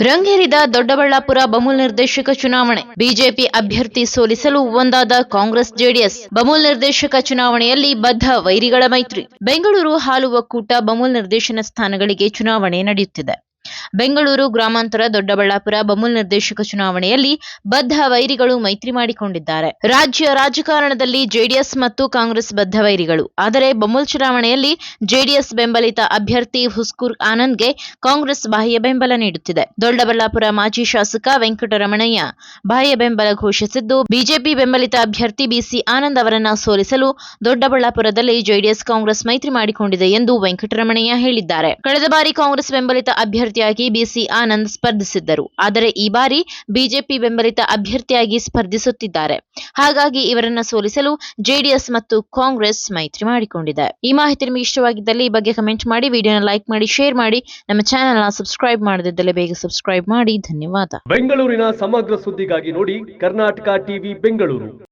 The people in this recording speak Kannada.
ರಂಗೇರಿದ ದೊಡ್ಡಬಳ್ಳಾಪುರ ಬಮೂಲ್ ನಿರ್ದೇಶಕ ಚುನಾವಣೆ. ಬಿಜೆಪಿ ಅಭ್ಯರ್ಥಿ ಸೋಲಿಸಲು ಒಂದಾದ ಕಾಂಗ್ರೆಸ್ ಜೆಡಿಎಸ್. ಬಮೂಲ್ ನಿರ್ದೇಶಕ ಚುನಾವಣೆಯಲ್ಲಿ ಬದ್ಧ ವೈರಿಗಳ ಮೈತ್ರಿ. ಬೆಂಗಳೂರು ಹಾಲು ಒಕ್ಕೂಟ ಬಮೂಲ್ ನಿರ್ದೇಶನ ಸ್ಥಾನಗಳಿಗೆ ಚುನಾವಣೆ ನಡೆಯುತ್ತಿದೆ. ಬೆಂಗಳೂರು ಗ್ರಾಮಾಂತರ ದೊಡ್ಡಬಳ್ಳಾಪುರ ಬಮೂಲ್ ನಿರ್ದೇಶಕ ಚುನಾವಣೆಯಲ್ಲಿ ಬದ್ಧ ವೈರಿಗಳು ಮೈತ್ರಿ ಮಾಡಿಕೊಂಡಿದ್ದಾರೆ. ರಾಜ್ಯ ರಾಜಕಾರಣದಲ್ಲಿ ಜೆಡಿಎಸ್ ಮತ್ತು ಕಾಂಗ್ರೆಸ್ ಬದ್ಧ ವೈರಿಗಳು. ಆದರೆ ಬಮೂಲ್ ಚುನಾವಣೆಯಲ್ಲಿ ಜೆಡಿಎಸ್ ಬೆಂಬಲಿತ ಅಭ್ಯರ್ಥಿ ಹುಸ್ಕೂರ್ ಆನಂದ್ಗೆ ಕಾಂಗ್ರೆಸ್ ಬಾಹ್ಯ ಬೆಂಬಲ ನೀಡುತ್ತಿದೆ. ದೊಡ್ಡಬಳ್ಳಾಪುರ ಮಾಜಿ ಶಾಸಕ ವೆಂಕಟರಮಣಯ್ಯ ಬಾಹ್ಯ ಬೆಂಬಲ ಘೋಷಿಸಿದ್ದು, ಬಿಜೆಪಿ ಬೆಂಬಲಿತ ಅಭ್ಯರ್ಥಿ ಬಿಸಿ ಆನಂದ್ ಅವರನ್ನ ಸೋಲಿಸಲು ದೊಡ್ಡಬಳ್ಳಾಪುರದಲ್ಲಿ ಜೆಡಿಎಸ್ ಕಾಂಗ್ರೆಸ್ ಮೈತ್ರಿ ಮಾಡಿಕೊಂಡಿದೆ ಎಂದು ವೆಂಕಟರಮಣಯ್ಯ ಹೇಳಿದ್ದಾರೆ. ಕಳೆದ ಬಾರಿ ಕಾಂಗ್ರೆಸ್ ಬೆಂಬಲಿತ ಅಭ್ಯರ್ಥಿಯಾಗಿ ಬಿಸಿ ಆನಂದ್ ಸ್ಪರ್ಧಿಸಿದ್ದರು. ಆದರೆ ಈ ಬಾರಿ ಬಿಜೆಪಿ ಬೆಂಬಲಿತ ಅಭ್ಯರ್ಥಿಯಾಗಿ ಸ್ಪರ್ಧಿಸುತ್ತಿದ್ದಾರೆ. ಹಾಗಾಗಿ ಇವರನ್ನ ಸೋಲಿಸಲು ಜೆಡಿಎಸ್ ಮತ್ತು ಕಾಂಗ್ರೆಸ್ ಮೈತ್ರಿ ಮಾಡಿಕೊಂಡಿದೆ. ಈ ಮಾಹಿತಿ ನಿಮಗೆ ಇಷ್ಟವಾಗಿದ್ದಲ್ಲಿ ಈ ಬಗ್ಗೆ ಕಮೆಂಟ್ ಮಾಡಿ, ವಿಡಿಯೋನ ಲೈಕ್ ಮಾಡಿ, ಶೇರ್ ಮಾಡಿ. ನಮ್ಮ ಚಾನೆಲ್ನ ಸಬ್ಸ್ಕ್ರೈಬ್ ಮಾಡದಿದ್ದಲ್ಲಿ ಬೇಗ ಸಬ್ಸ್ಕ್ರೈಬ್ ಮಾಡಿ. ಧನ್ಯವಾದ. ಬೆಂಗಳೂರಿನ ಸಮಗ್ರ ಸುದ್ದಿಗಾಗಿ ನೋಡಿ ಕರ್ನಾಟಕ ಟಿವಿ ಬೆಂಗಳೂರು.